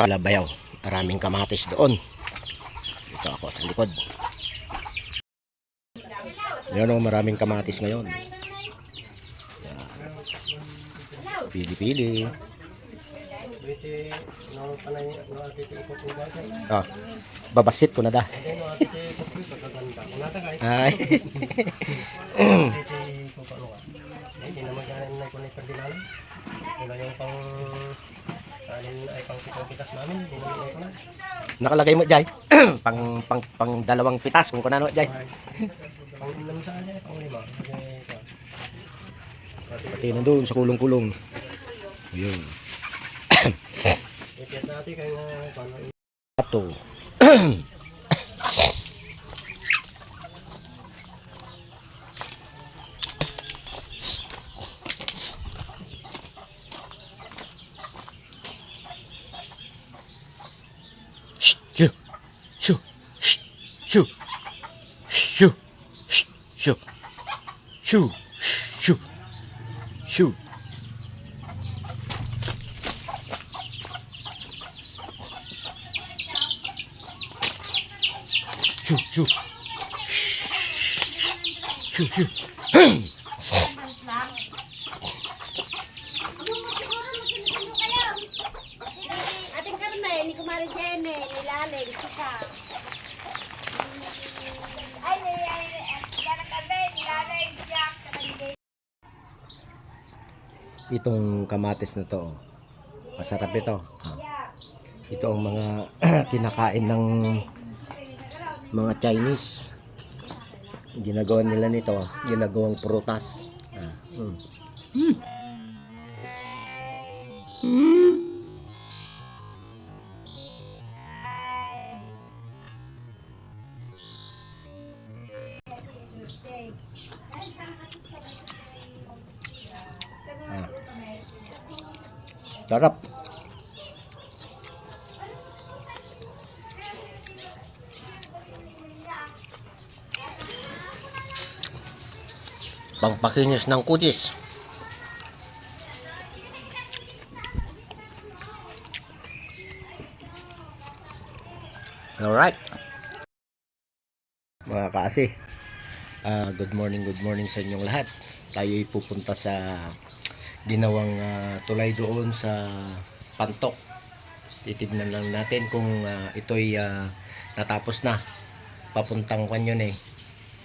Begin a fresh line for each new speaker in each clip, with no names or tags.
Talabayaw. Maraming kamatis doon. Dito ako sa likod. Yan o, maraming kamatis ngayon. Pili-pili.
Bagay.
Ah, babasit ko na da. Ay.
Ati ti ko ko nga. Ay di na ni perdilan. Wala yung pang alin ay pang pitong pitas namin. Na ko na.
Nakalagay mo, Jay. pang, pang, pang dalawang pitas kung kunano, Jay.
Ay, Pang ilan sa kanya, pang lima.
Pati nandun sa kulong-kulong. Yun.
Ipiyat natin kay nga paano
Ato.
咻咻咻咻咻咻咻咻。咻咻，咻咻，哼！
Itong kamatis na to, oh. masarap ito. Ah. Ito ang mga kinakain ng mga Chinese. Ginagawa nila nito, ginagawang prutas. Ah. Mm. Mm. Mm. Sarap. Pangpakinis ng kutis. Alright. Mga kaasi. ah good morning, good morning sa inyong lahat. Tayo ay pupunta sa ginawang ah, tulay doon sa Pantok. Titignan lang natin kung ah, ito'y ah, natapos na. Papuntang kanyon eh.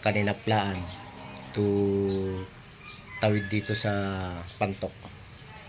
Kanina plaan to tawid dito sa Pantok.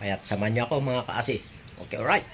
Kaya samahan niyo ako mga kaasi. Okay, alright.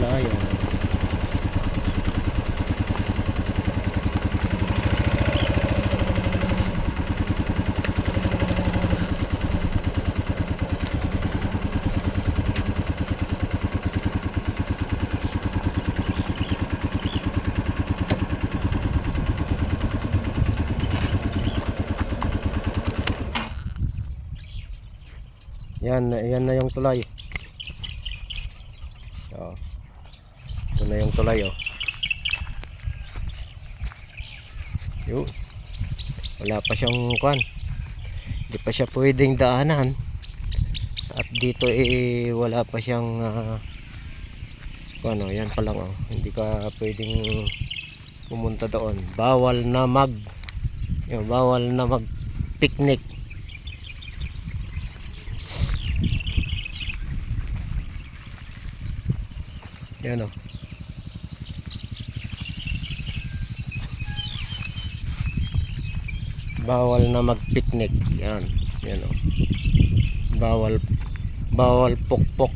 Pala yan. Yan, na yung tulay. Oh. Na yung tulay oh. Yun. Wala pa siyang kwan. Hindi pa siya pwedeng daanan. At dito eh wala pa siyang uh, kwan oh, yan pa lang oh. Hindi ka pwedeng pumunta doon. Bawal na mag yun, bawal na mag picnic. Yan o. Bawal na mag-picnic. Yan. Yan o. Bawal bawal pukpok.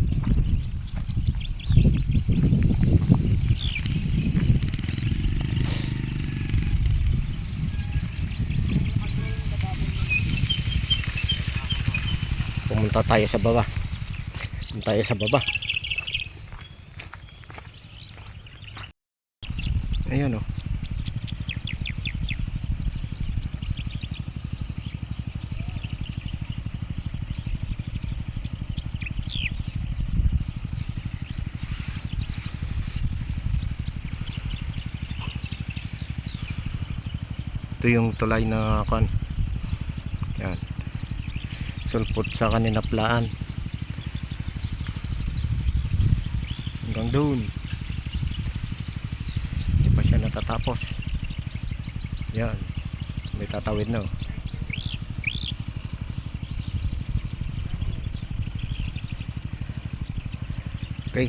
Pumunta tayo sa baba. Pumunta tayo sa baba. Ayun oh. Ito yung tulay na kan. Yan. Sulpot sa kanina plaan. Hanggang doon hindi pa siya natatapos yan may tatawid na oh. okay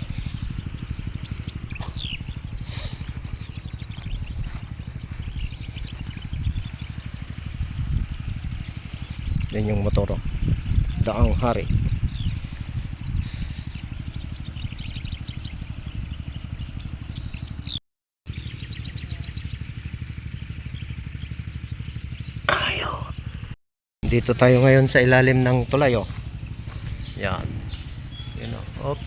yan yung motor oh. daang hari Ayo. Dito tayo ngayon sa ilalim ng tulay oh. Yan. Yun oh. Op.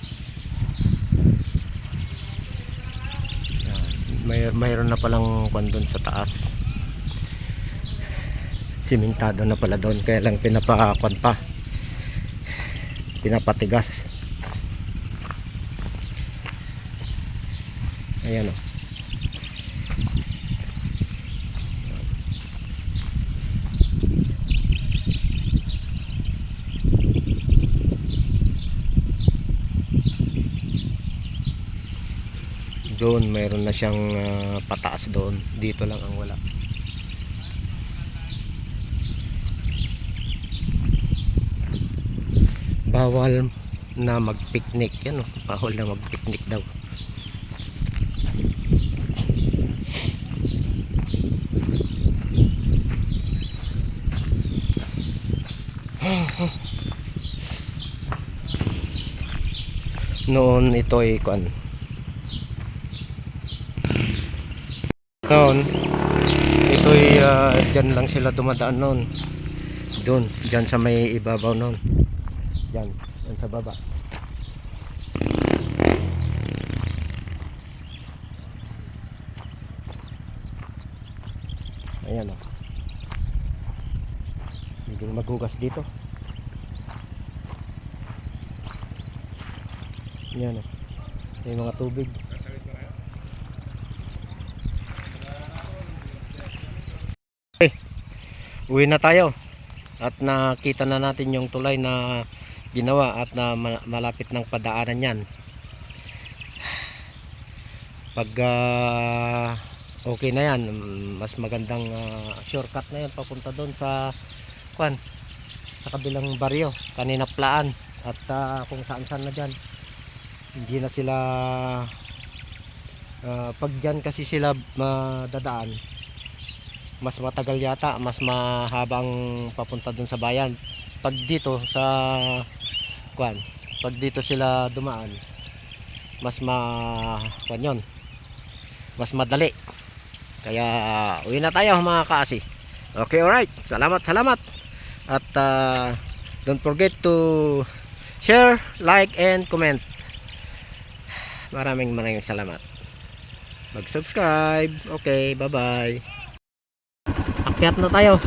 May mayroon na palang kwan doon sa taas. Simentado na pala doon kaya lang pinapakwan pa. Pinapatigas. Ayan oh. doon mayroon na siyang ah, pataas doon dito lang ang wala bawal na mag picnic yan oh. bawal na mag picnic daw. Noon ito ay kuan noon ito'y uh, dyan lang sila dumadaan noon. Doon dyan sa may ibabaw noon dyan dyan sa baba ayan o hindi maghugas dito. Yan o may mga tubig. Uwi na tayo. At nakita na natin yung tulay na ginawa at na ma- malapit ng padaanan yan pag ah, okay na yan mas magandang ah, shortcut na yan papunta doon sa kwan sa kabilang baryo kanina plaan at ah, kung saan saan na dyan hindi na sila ah, pag dyan kasi sila madadaan mas matagal yata, mas mahabang papunta dun sa bayan. Pag dito sa kuan, pag dito sila dumaan, mas ma kwan yun, mas madali. Kaya uwi na tayo mga kaasi. Okay alright. Salamat salamat. At ah, don't forget to share like and comment. Maraming maraming salamat. Mag subscribe okay bye bye akyat na tayo